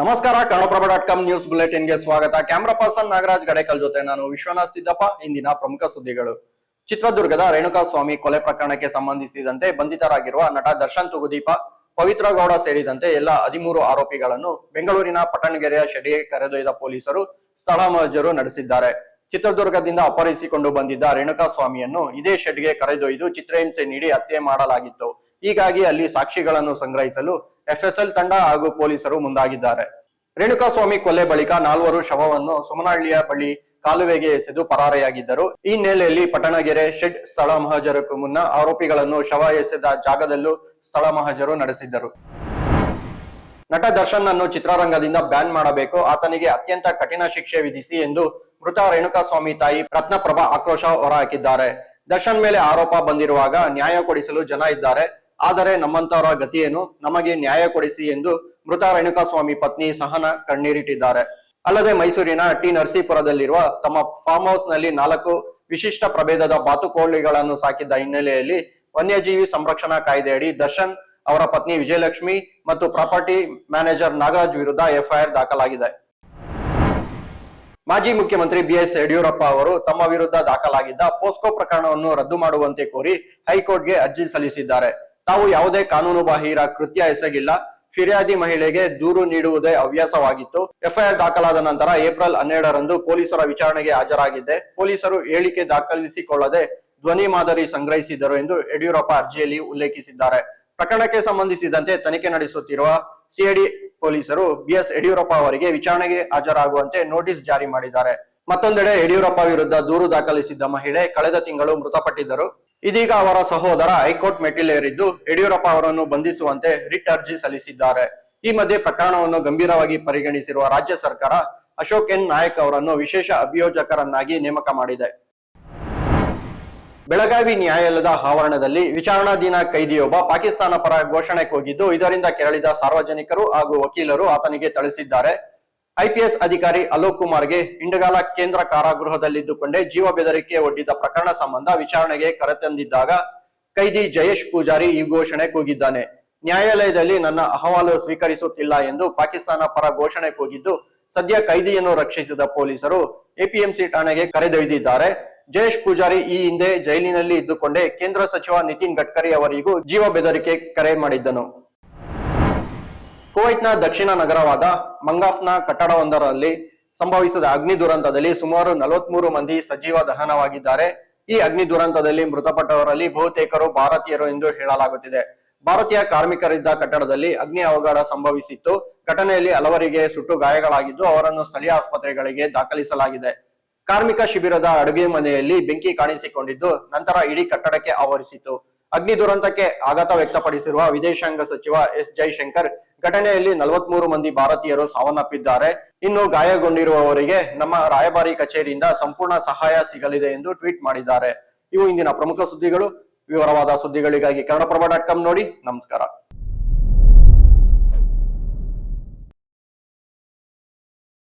ನಮಸ್ಕಾರ Kannadaprabha dot com news ಬುಲೆಟಿನ್ಗೆ ಸ್ವಾಗತ. ಕ್ಯಾಮ್ರಾ ಪರ್ಸನ್ ನಾಗರಾಜ್ ಗಡೇಕಲ್ ಜೊತೆ ನಾನು ವಿಶ್ವನಾಥ್ ಸಿದ್ದಪ್ಪ. ಇಂದಿನ ಪ್ರಮುಖ ಸುದ್ದಿಗಳು. ಚಿತ್ರದುರ್ಗದ ರೇಣುಕಾಸ್ವಾಮಿ ಕೊಲೆ ಪ್ರಕರಣಕ್ಕೆ ಸಂಬಂಧಿಸಿದಂತೆ ಬಂಧಿತರಾಗಿರುವ ನಟ ದರ್ಶನ್ ತುಗುದೀಪ, ಪವಿತ್ರ ಗೌಡ ಸೇರಿದಂತೆ ಎಲ್ಲ ಹದಿಮೂರು ಆರೋಪಿಗಳನ್ನು ಬೆಂಗಳೂರಿನ ಪಟ್ಟಣಗೆರೆಯ ಶೆಡ್ಗೆ ಕರೆದೊಯ್ದ ಪೊಲೀಸರು ಸ್ಥಳ ಮಜರು ನಡೆಸಿದ್ದಾರೆ. ಚಿತ್ರದುರ್ಗದಿಂದ ಅಪಹರಿಸಿಕೊಂಡು ಬಂದಿದ್ದ ರೇಣುಕಾಸ್ವಾಮಿಯನ್ನು ಇದೇ ಶೆಡ್ಗೆ ಕರೆದೊಯ್ದು ಚಿತ್ರಹಿಂಸೆ ನೀಡಿ ಹತ್ಯೆ ಮಾಡಲಾಗಿತ್ತು. ಹೀಗಾಗಿ ಅಲ್ಲಿ ಸಾಕ್ಷಿಗಳನ್ನು ಸಂಗ್ರಹಿಸಲು ಎಫ್ಎಸ್ಎಲ್ ತಂಡ ಹಾಗೂ ಪೊಲೀಸರು ಮುಂದಾಗಿದ್ದಾರೆ. ರೇಣುಕಾಸ್ವಾಮಿ ಕೊಲೆ ಬಳಿಕ ನಾಲ್ವರು ಶವವನ್ನು ಸುಮನಹಳ್ಳಿಯ ಬಳಿ ಕಾಲುವೆಗೆ ಎಸೆದು ಪರಾರಿಯಾಗಿದ್ದರು. ಈ ಹಿನ್ನೆಲೆಯಲ್ಲಿ ಪಟ್ಟಣಗೆರೆ ಶೆಡ್ ಸ್ಥಳ ಮಹಜರಕ್ಕೂ ಮುನ್ನ ಆರೋಪಿಗಳನ್ನು ಶವ ಎಸೆದ ಜಾಗದಲ್ಲೂ ಸ್ಥಳ ಮಹಜರು ನಡೆಸಿದ್ದರು. ನಟ ದರ್ಶನ್ ಅನ್ನು ಚಿತ್ರರಂಗದಿಂದ ಬ್ಯಾನ್ ಮಾಡಬೇಕು, ಆತನಿಗೆ ಅತ್ಯಂತ ಕಠಿಣ ಶಿಕ್ಷೆ ವಿಧಿಸಿ ಎಂದು ಮೃತ ರೇಣುಕಾಸ್ವಾಮಿ ತಾಯಿ ರತ್ನಪ್ರಭಾ ಆಕ್ರೋಶ ಹೊರಹಾಕಿದ್ದಾರೆ. ದರ್ಶನ್ ಮೇಲೆ ಆರೋಪ ಬಂದಿರುವಾಗ ನ್ಯಾಯ ಕೊಡಿಸಲು ಜನ ಇದ್ದಾರೆ. ಆದರೆ ನಮ್ಮಂತವರ ಗತಿಯೇನು ನಮಗೆ ನ್ಯಾಯ ಕೊಡಿಸಿ ಎಂದು ಮೃತ ರೇಣುಕಾಸ್ವಾಮಿ ಪತ್ನಿ ಸಹನ ಕಣ್ಣೀರಿಟ್ಟಿದ್ದಾರೆ. ಅಲ್ಲದೆ ಮೈಸೂರಿನ ಟಿ ನರಸೀಪುರದಲ್ಲಿರುವ ತಮ್ಮ ಫಾರ್ಮ್ ಹೌಸ್ನಲ್ಲಿ ನಾಲ್ಕು ವಿಶಿಷ್ಟ ಪ್ರಭೇದದ ಬಾತುಕೋಳಿಗಳನ್ನು ಸಾಕಿದ್ದ ಹಿನ್ನೆಲೆಯಲ್ಲಿ ವನ್ಯಜೀವಿ ಸಂರಕ್ಷಣಾ ಕಾಯ್ದೆಯಡಿ ದರ್ಶನ್ ಅವರ ಪತ್ನಿ ವಿಜಯಲಕ್ಷ್ಮಿ ಮತ್ತು ಪ್ರಾಪರ್ಟಿ ಮ್ಯಾನೇಜರ್ ನಾಗರಾಜ್ ವಿರುದ್ಧ ಎಫ್ಐಆರ್ ದಾಖಲಾಗಿದೆ. ಮಾಜಿ ಮುಖ್ಯಮಂತ್ರಿ ಬಿಎಸ್ ಯಡಿಯೂರಪ್ಪ ಅವರು ತಮ್ಮ ವಿರುದ್ಧ ದಾಖಲಾಗಿದ್ದ ಪೋಸ್ಕೋ ಪ್ರಕರಣವನ್ನು ರದ್ದು ಮಾಡುವಂತೆ ಕೋರಿ ಹೈಕೋರ್ಟ್ಗೆ ಅರ್ಜಿ ಸಲ್ಲಿಸಿದ್ದಾರೆ. ತಾವು ಯಾವುದೇ ಕಾನೂನು ಬಾಹಿರ ಕೃತ್ಯ ಎಸಗಿಲ್ಲ. ಫಿರ್ಯಾದಿ ಮಹಿಳೆಗೆ ದೂರು ನೀಡುವುದೇ ಹವ್ಯಾಸವಾಗಿತ್ತು. ಎಫ್ಐಆರ್ ದಾಖಲಾದ ನಂತರ ಏಪ್ರಿಲ್ ಹನ್ನೆರಡರಂದು ಪೊಲೀಸರ ವಿಚಾರಣೆಗೆ ಹಾಜರಾಗಿದ್ದೆ. ಪೊಲೀಸರು ಹೇಳಿಕೆ ದಾಖಲಿಸಿಕೊಳ್ಳದೆ ಧ್ವನಿ ಮಾದರಿ ಸಂಗ್ರಹಿಸಿದರು ಎಂದು ಯಡಿಯೂರಪ್ಪ ಅರ್ಜಿಯಲ್ಲಿ ಉಲ್ಲೇಖಿಸಿದ್ದಾರೆ. ಪ್ರಕರಣಕ್ಕೆ ಸಂಬಂಧಿಸಿದಂತೆ ತನಿಖೆ ನಡೆಸುತ್ತಿರುವ ಸಿಐಡಿ ಪೊಲೀಸರು ಬಿಎಸ್ ಯಡಿಯೂರಪ್ಪ ಅವರಿಗೆ ವಿಚಾರಣೆಗೆ ಹಾಜರಾಗುವಂತೆ ನೋಟಿಸ್ ಜಾರಿ ಮಾಡಿದ್ದಾರೆ. ಮತ್ತೊಂದೆಡೆ ಯಡಿಯೂರಪ್ಪ ವಿರುದ್ಧ ದೂರು ದಾಖಲಿಸಿದ್ದ ಮಹಿಳೆ ಕಳೆದ ತಿಂಗಳು ಮೃತಪಟ್ಟಿದ್ದರು. ಇದೀಗ ಅವರ ಸಹೋದರ ಹೈಕೋರ್ಟ್ ಮೆಟ್ಟಿಲೇರಿದ್ದು ಯಡಿಯೂರಪ್ಪ ಅವರನ್ನು ಬಂಧಿಸುವಂತೆ ರಿಟ್ ಅರ್ಜಿ ಸಲ್ಲಿಸಿದ್ದಾರೆ. ಈ ಮಧ್ಯೆ ಪ್ರಕರಣವನ್ನು ಗಂಭೀರವಾಗಿ ಪರಿಗಣಿಸಿರುವ ರಾಜ್ಯ ಸರ್ಕಾರ ಅಶೋಕ್ ಎನ್. ನಾಯಕ್ ಅವರನ್ನು ವಿಶೇಷ ಅಭಿಯೋಜಕರನ್ನಾಗಿ ನೇಮಕ ಮಾಡಿದೆ. ಬೆಳಗಾವಿ ನ್ಯಾಯಾಲಯದ ಆವರಣದಲ್ಲಿ ವಿಚಾರಣಾಧೀನ ಕೈದಿಯೊಬ್ಬ ಪಾಕಿಸ್ತಾನ ಪರ ಘೋಷಣೆ ಕೂಗಿದ್ದು ಇದರಿಂದ ಕೆರಳಿದ ಸಾರ್ವಜನಿಕರು ಹಾಗೂ ವಕೀಲರು ಆತನಿಗೆ ಥಳಿಸಿದ್ದಾರೆ. ಐಪಿಎಸ್ ಅಧಿಕಾರಿ ಅಲೋಕ್ ಕುಮಾರ್ಗೆ ಇಂಡಗಾಲ ಕೇಂದ್ರ ಕಾರಾಗೃಹದಲ್ಲಿದ್ದುಕೊಂಡೇ ಜೀವ ಬೆದರಿಕೆ ಒಡ್ಡಿದ ಪ್ರಕರಣ ಸಂಬಂಧ ವಿಚಾರಣೆಗೆ ಕರೆತಂದಿದ್ದಾಗ ಕೈದಿ ಜಯೇಶ್ ಪೂಜಾರಿ ಈ ಘೋಷಣೆ ಕೂಗಿದ್ದಾನೆ. ನ್ಯಾಯಾಲಯದಲ್ಲಿ ನನ್ನ ಅಹವಾಲು ಸ್ವೀಕರಿಸುತ್ತಿಲ್ಲ ಎಂದು ಪಾಕಿಸ್ತಾನ ಪರ ಘೋಷಣೆ ಕೂಗಿದ್ದು, ಸದ್ಯ ಕೈದಿಯನ್ನು ರಕ್ಷಿಸಿದ ಪೊಲೀಸರು ಎಪಿಎಂಸಿ ಠಾಣೆಗೆ ಕರೆದೊಯ್ದಿದ್ದಾರೆ ಜಯೇಶ್ ಪೂಜಾರಿ ಈ ಹಿಂದೆ ಜೈಲಿನಲ್ಲಿ ಇದ್ದುಕೊಂಡೇ ಕೇಂದ್ರ ಸಚಿವ ನಿತಿನ್ ಗಡ್ಕರಿ ಅವರಿಗೂ ಜೀವ ಬೆದರಿಕೆ ಕರೆ ಮಾಡಿದ್ದನು. ಕುವೈಟ್ನ ದಕ್ಷಿಣ ನಗರವಾದ ಮಂಗಾಫ್ನ ಕಟ್ಟಡವೊಂದರಲ್ಲಿ ಸಂಭವಿಸಿದ ಅಗ್ನಿ ದುರಂತದಲ್ಲಿ ಸುಮಾರು ನಲವತ್ಮೂರು ಮಂದಿ ಸಜೀವ ದಹನವಾಗಿದ್ದಾರೆ. ಈ ಅಗ್ನಿ ದುರಂತದಲ್ಲಿ ಮೃತಪಟ್ಟವರಲ್ಲಿ ಬಹುತೇಕರು ಭಾರತೀಯರು ಎಂದು ಹೇಳಲಾಗುತ್ತಿದೆ. ಭಾರತೀಯ ಕಾರ್ಮಿಕರಿದ್ದ ಕಟ್ಟಡದಲ್ಲಿ ಅಗ್ನಿ ಅವಘಡ ಸಂಭವಿಸಿತ್ತು. ಘಟನೆಯಲ್ಲಿ ಹಲವರಿಗೆ ಸುಟ್ಟು ಗಾಯಗಳಾಗಿದ್ದು ಅವರನ್ನು ಸ್ಥಳೀಯ ಆಸ್ಪತ್ರೆಗಳಿಗೆ ದಾಖಲಿಸಲಾಗಿದೆ. ಕಾರ್ಮಿಕ ಶಿಬಿರದ ಅಡುಗೆ ಮನೆಯಲ್ಲಿ ಬೆಂಕಿ ಕಾಣಿಸಿಕೊಂಡಿದ್ದು ನಂತರ ಇಡೀ ಕಟ್ಟಡಕ್ಕೆ ಆವರಿಸಿತು ಅಗ್ನಿ ದುರಂತಕ್ಕೆ ಆಘಾತ ವ್ಯಕ್ತಪಡಿಸಿರುವ ವಿದೇಶಾಂಗ ಸಚಿವ ಎಸ್ ಜೈಶಂಕರ್ ಘಟನೆಯಲ್ಲಿ ನಲವತ್ಮೂರು ಮಂದಿ ಭಾರತೀಯರು ಸಾವನ್ನಪ್ಪಿದ್ದಾರೆ. ಇನ್ನು ಗಾಯಗೊಂಡಿರುವವರಿಗೆ ನಮ್ಮ ರಾಯಭಾರಿ ಕಚೇರಿಯಿಂದ ಸಂಪೂರ್ಣ ಸಹಾಯ ಸಿಗಲಿದೆ ಎಂದು ಟ್ವೀಟ್ ಮಾಡಿದ್ದಾರೆ. ಇವು ಇಂದಿನ ಪ್ರಮುಖ ಸುದ್ದಿಗಳು. ವಿವರವಾದ ಸುದ್ದಿಗಳಿಗಾಗಿ ಕನ್ನಡಪ್ರಭ ಡಾಟ್ ಕಾಮ್ ನೋಡಿ. ನಮಸ್ಕಾರ.